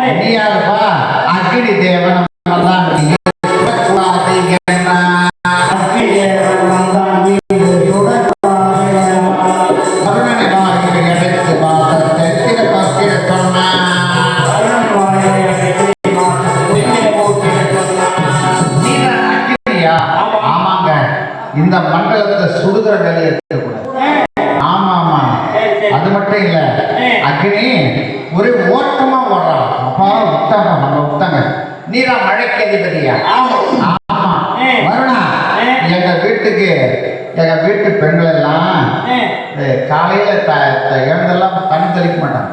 யாரு? நீ யாருப்பா அக்னி தேவன் ஆமாங்க. இந்த மண்டலத்தை சுடுகிற வேலையை இருக்கக்கூடாது அது மட்டும் இல்ல. அக்னி ஒரே ஓட்டமா ஓடுறான். அப்பா உத்தாங்க நம்ம உத்தாங்க நீதான் மழைக்கு அதிபதியா? ஆமா. வருணா. எங்க வீட்டுக்கு எங்க வீட்டு பெண்கள் எல்லாம் காலையில த எழுந்தெல்லாம் தண்ணி தெளிக்க மாட்டாங்க.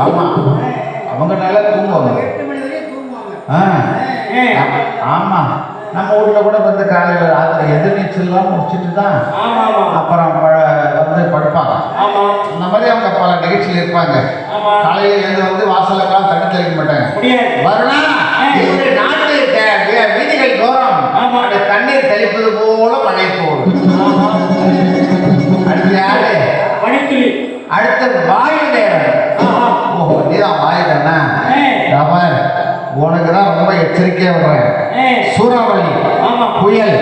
ஆமா. அவங்க நல்லா தூங்குவாங்க. ஆமா. நம்ம ஊர்ல கூட வந்து காலையில ராத்திரி எதிர்நீச்சல்லாம் முடிச்சிட்டு தான். அப்புறம் வந்து படுப்பாங்க. அந்த மாதிரி அவங்க பல நிகழ்ச்சியில் இருப்பாங்க. காலையில எழுந்து வந்து வாசலுக்கெல்லாம் தண்ணி தெளிக்க மாட்டாங்க. வருணா இவரு நாட்டு வீதிகள் தோறும் தண்ணீர் தெளிப்பது போல மழை போடும் அடுத்து யாரு. அடுத்து வாயு ஆஹா. ஓஹோ நீதான் வாயு தானே உனக்கு தான் ரொம்ப எச்சரிக்கையா விடுறேன் ஏ, சூறாவளி ஆமா. புயல்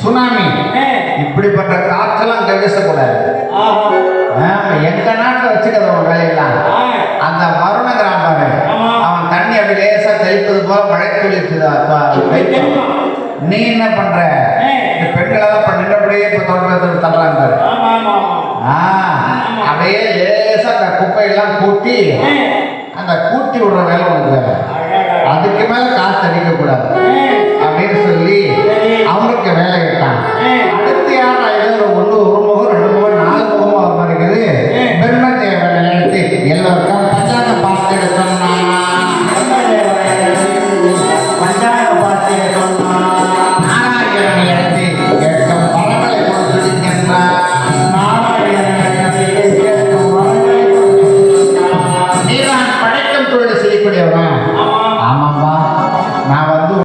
சுனாமி இப்படிப்பட்ட காற்றெல்லாம் அங்க வீசக்கூடாது ஆஹா. ஆமா, எங்க நாட்டில் வச்சுக்கிறத உன் வேலையெல்லாம் அந்த கிராமம் ஆமா. அவன் தண்ணி அப்படி லேசா தெளிப்பது போல மழை துளிக்குது? நீ என்ன பண்ற. இந்த பெண்களெல்லாம் இப்ப நின்றபடியே இப்ப தோட்டத்தில் தள்ளுறாங்க பாரு. ஆ அப்படியே லேசா அந்த குப்பையெல்லாம் கூட்டி அந்த கூட்டி விடுற வேலை உனக்கு. அதுக்கு மேல காசு அடிக்க கூடாது. அப்படின்னு சொல்லி அவனுக்கு வேலை எடுத்தாங்க அடுத்து யாரா? ஏதோ ஒன்று ஒரு முகம் ரெண்டு முகம் நாலு முகமும் வர மாதிரி இருக்குது. பெருமை தேவை நினைத்து எல்லோருக்கும் பஞ்சாங்க பார்த்து சொன்னா பஞ்சாங்க பார்த்து சொன்னா நாராயணன் நினைத்து எட்டும் பலங்களை கொடுத்துருக்கின்றா நீதான் படைக்கும் தொழில் செய்யக்கூடியவன்? ஆமாம்பா. நான் வந்து